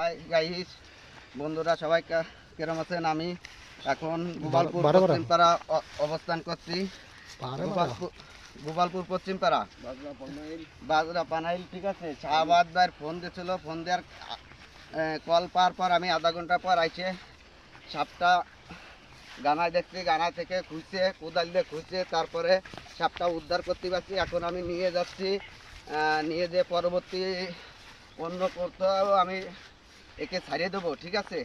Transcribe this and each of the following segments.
Hi guys বন্ধুরা সবাই কেরম আছেন? আমি এখন গোপালপুর। পশ্চিমপাড়া অবস্থান করছি। গোপালপুর গোপালপুর পশ্চিমপাড়া। বাজরা পানাইল ঠিক আছে? শাহবাদ ভাইয়ের ফোন দিয়েছিল ফোন দেওয়ার কল পাওয়ার পর আমি আধা ঘণ্টা পর আইছে। সাপটা গানায় দেখছি গানা থেকে খুঁজছে কোদাল দিয়ে খুঁজছে। তারপরে সাপটা উদ্ধার করতে পারছি। এখন আমি নিয়ে যাচ্ছি। নিয়ে যে পরবর্তী অন্য করতে আমি একে ছাড়িয়ে দেবো, ঠিক আছে?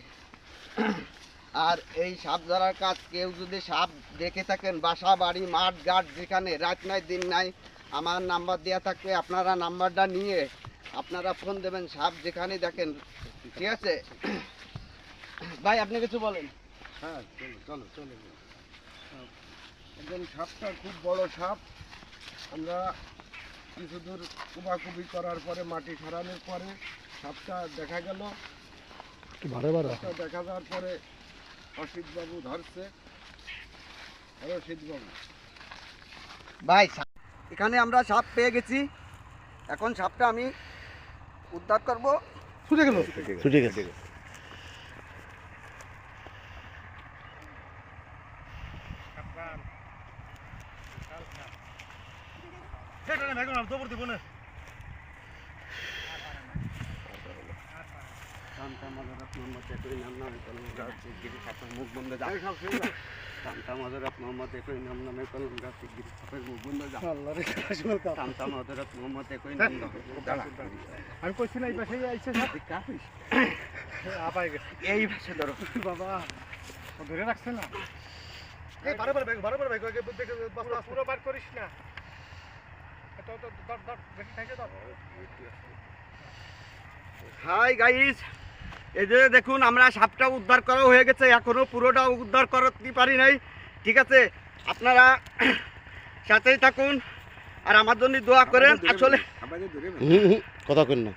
আর এই সাপ ধরার কাজ কেউ যদি সাপ দেখে থাকেন, বাসা, বাড়ি, মাঠ, ঘাট যেখানে, রাত নাই, দিন নাই, আমার নাম্বার দেওয়া থাকবে, আপনারা নাম্বারটা নিয়ে আপনারা ফোন দেবেন সাপ যেখানে দেখেন, ঠিক আছে? ভাই, আপনি কিছু বলেন। হ্যাঁ চলো চলো একদম সাপটা খুব বড় সাপ। আমরা কিছু দূর কুবাকুবি করার পরে, মাটি সরানোর পরে সাপটা দেখা গেল। ভালো সাপটা দেখা যাওয়ার পরে অসিতবাবু ধরছে অসিতবাবু ভাই এখানে আমরা সাপ পেয়ে গেছি এখন সাপটা আমি উদ্ধার করব ছুটে গেল ছুটে গেছে মুখ বন্ধ যা। কান্তা মদরত মোহাম্মদ একই নাম নামে কলম গাছ গিরি সাপের মুখ বন্ধ যা। কান্তা মদরত মোহাম্মদ একই নাম নামে আমি কইছি না এই পাশে আইছে গেছে। এই ভাষা ধরো। বাবা ধরে রাখছে না। এই বারে বারে ব্যাগ বারে বারে ব্যাগ আগে দেখে বাস বাস পুরো বার করিস না। হাই গাইস এই যে দেখুন আমরা সাপটা উদ্ধার করা হয়ে গেছে। এখনও পুরোটা উদ্ধার করতে পারি নাই। ঠিক আছে? আপনারা সাথেই থাকুন আর আমার জন্য দোয়া করেন। আসলে কথা কই না।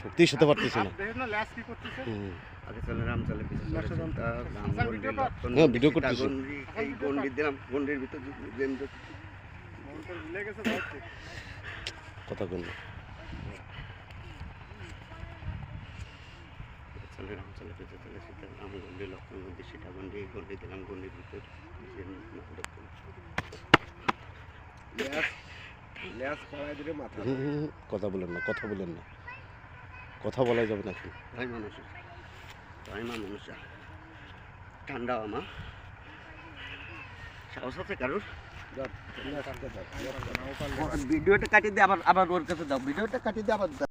সত্যি সাথে পারতেছি না। না ভিডিও হ্যাঁ, করতেছি। গন্ডি, এই গন্ডি দিলাম গন্ডির ভিতর দিলাম তো। মনটা ভুলে গেছে ধরতে কথা কই না চলে রাম চলে পিছনে চলে সীতা, রাম গন্ডি, লক্ষণ গন্ডি, সীতা গন্ডি, গন্ডি দিলাম গন্ডির ভিতর কথা বলেন না কথা বলেন না কথা বলা যাবে নাকি ভাই মানুষ ভাই মানুষ ঠান্ডা আমার সাহস আছে কারোর ভিডিওটা কাটিয়ে দিয়ে আবার আবার ওর কাছে দাও ভিডিওটা কাটিয়ে দিয়ে আবার